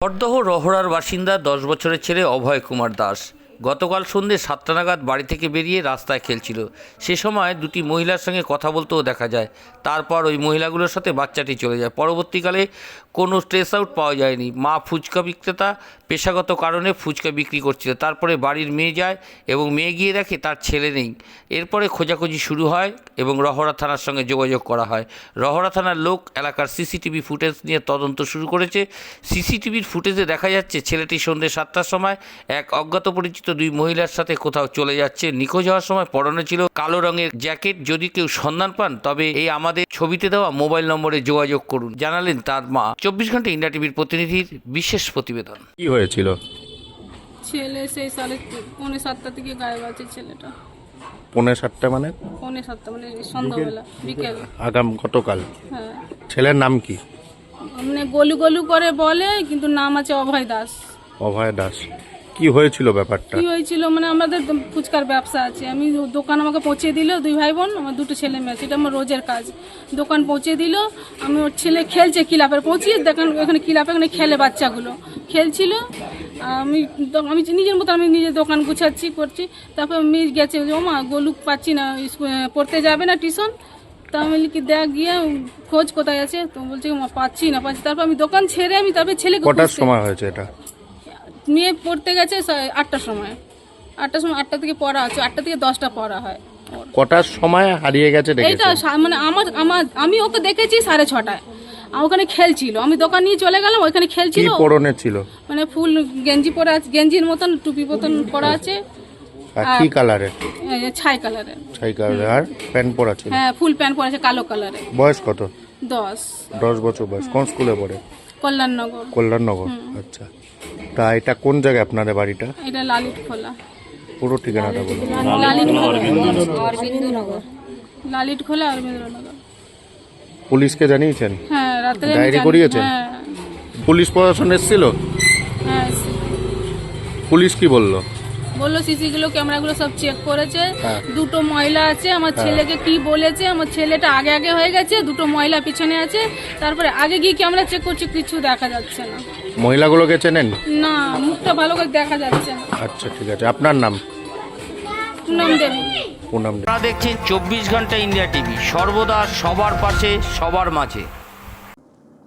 খড়দহ রহড়ার বাসিন্দা দশ বছরের ছেলে অভয় কুমার দাস। গতকাল সন্ধ্যে সাতটা নাগাদ বাড়ি থেকে বেরিয়ে রাস্তায় খেলছিল। সে সময় দুটি মহিলার সঙ্গে কথা বলতেও দেখা যায়। তারপর ওই মহিলাগুলোর সাথে বাচ্চাটি চলে যায়। পরবর্তীকালে কোনো স্ট্রেস আউট পাওয়া যায়নি। মা ফুচকা বিক্রেতা পেশাগত কারণে ফুচকা বিক্রি করছিল। তারপরে বাড়ির মেয়ে যায় এবং মেয়ে গিয়ে দেখে তার ছেলে নেই। এরপরে খোঁজাখুঁজি শুরু হয় এবং রহড়া থানার সঙ্গে যোগাযোগ করা হয়। রহড়া থানার লোক এলাকার সিসিটিভি ফুটেজ নিয়ে তদন্ত শুরু করেছে। সিসিটিভির ফুটেজে দেখা যাচ্ছে ছেলেটি সন্ধ্যে সাতটার সময় এক অজ্ঞাত পরিচিত দুই মহিলার সাথে কোথাও চলে যাচ্ছে। নিখোঁজ হওয়ার সময় পরনে ছিল কালো রঙের জ্যাকেট। যদি কেউ সন্ধান পান তবে এই আমাদের ছবিতে দেওয়া মোবাইল নম্বরে যোগাযোগ করুন। জানালেন তার মা। চব্বিশ ঘণ্টা ইন্ডিয়া টিভির প্রতিনিধির বিশেষ প্রতিবেদন। কি হয়েছিল? ছেলে সেই সালে পৌনে সাতটা থেকে গায়েব আছে ছেলেটা। পৌনে সাতটা মানে? পৌনে সাতটা মানে সন্ধ্যাবেলা বিকেল। আগাম গতকাল। হ্যাঁ। ছেলের নাম কি? মানে গলু গলু করে বলে কিন্তু নাম আছে অভয় দাস। অভয় দাস। কি হয়েছিল ব্যাপারটা? কি হয়েছিল? মানে আমাদের ফুচকার ব্যবসা আছে। আমি দোকান আমাকে পৌঁছে দিল দুই ভাই বোন আমার দুটো ছেলে মেয়ে আছে। এটা আমার রোজের কাজ। দোকান পৌঁছে দিল আমি ওর ছেলে খেলছে কিলাপের পৌঁছিয়ে দেখেন এখানে কিলাপে এখানে খেলে বাচ্চাগুলো। খেলছিল আমি আমি নিজের মতো আমি নিজের দোকান গুছাচ্ছি করছি। তারপর আমি গেছে ও মা গোলু পাচ্ছি না পড়তে যাবে না টিউশন? তা আমি কি দেখ গিয়ে খোঁজ কোথায় আছে? তো বলছে মা পাচ্ছি না পাচ্ছি তারপর আমি দোকান ছেড়ে আমি তারপরে ছেলেকে কটার সময় হয়েছে এটা? মেয়ে পড়তে গেছে সা- আটটার সময়। আটটার সময় আটটা থেকে পড়া আছে আটটা থেকে দশটা পড়া হয়। ওর। কটার সময় হারিয়ে গেছে এইটা সা- মানে আমার আমার আমি ওকে দেখেছি সাড়ে ছটায়। আর ওখানে খেলছিল। আমি দোকান নিয়ে চলে গেলাম ওখানে কি খেলছিল পরনে ছিল? মানে ফুল গেঞ্জি পরা আছে গেঞ্জির মতন টুপি মতন পরা আছে। আর কি কালারের? ছাই কালারের। ছাই কালারের। আর প্যান্ট পরা ছিল? হ্যাঁ ফুল প্যান্ট পরা আছে কালো কালারের। বয়স কত? দশ। দশ বছর বয়স। কোন স্কুলে পড়ে? কল্যাণনগর। কল্যাণনগর। আচ্ছা। তা এটা কোন জায়গায় আপনাদের বাড়িটা? এটা লালিত খোলা পুরো ঠিকানাটা বলুন। লালিত খোলা লালিত খোলা অরবিন্দ্রনগর পুলিশকে জানিয়েছেন? হ্যাঁ রাতে ডায়েরি করিয়েছেন? হ্যাঁ। পুলিশ প্রশাসন এসেছিল? হ্যাঁ পুলিশ কি বলল? বলল সিসি গুলো ক্যামেরাগুলো সব চেক করেছে। হ্যাঁ। দুটো মহিলা আছে। আমার ছেলেকে কি বলেছে? আমার ছেলেটা আগে আগে হয়ে গেছে দুটো মহিলা পিছনে আছে। তারপরে আগে গিয়ে ক্যামেরা চেক করছে কিছু দেখা যাচ্ছে না। মহিলাগুলোকে চেনেন? না মুখটা ভালো করে দেখা যাচ্ছে না। আচ্ছা ঠিক আছে। আপনার নাম? নাম দেবী। পুনম। আপনারা দেখছেন চব্বিশ ঘণ্টা ইন্ডিয়া টিভি। সর্বদা সবার পাশে সবার মাঝে।